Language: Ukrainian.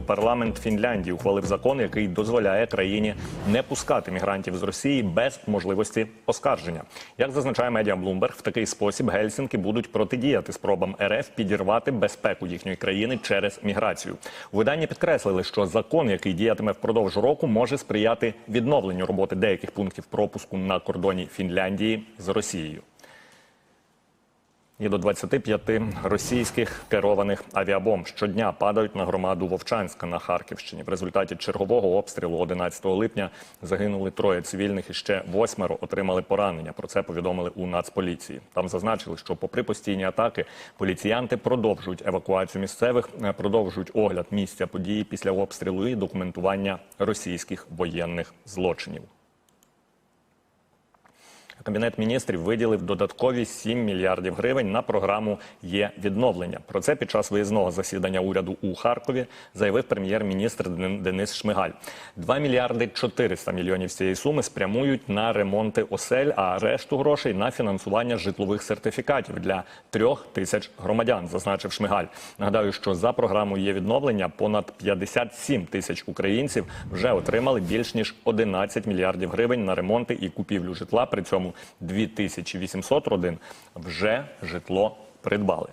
Парламент Фінляндії ухвалив закон, який дозволяє країні не пускати мігрантів з Росії без можливості оскарження. Як зазначає медіа Bloomberg, в такий спосіб Гельсінки будуть протидіяти спробам РФ підірвати безпеку їхньої країни через міграцію. У виданні підкреслили, що закон, який діятиме впродовж року, може сприяти відновленню роботи деяких пунктів пропуску на кордоні Фінляндії з Росією. І до 25 російських керованих авіабомб щодня падають на громаду Вовчанська на Харківщині. В результаті чергового обстрілу 11 липня загинули троє цивільних і ще восьмеро отримали поранення. Про це повідомили у Нацполіції. Там зазначили, що, попри постійні атаки, поліціянти продовжують евакуацію місцевих, е, продовжують огляд місця події після обстрілу і документування російських воєнних злочинів. Кабінет міністрів виділив додаткові 7 мільярдів гривень на програму є відновлення. Про це під час виїзного засідання уряду у Харкові заявив прем'єр-міністр Денис Шмигаль. 2 мільярди 400 мільйонів цієї суми спрямують на ремонти осель, а решту грошей на фінансування житлових сертифікатів для трьох тисяч громадян, зазначив Шмигаль. Нагадаю, що за програмою є відновлення понад 57 тисяч українців вже отримали більш ніж 11 мільярдів гривень на ремонти і купівлю житла. При цьому 2800 родин вже житло придбали.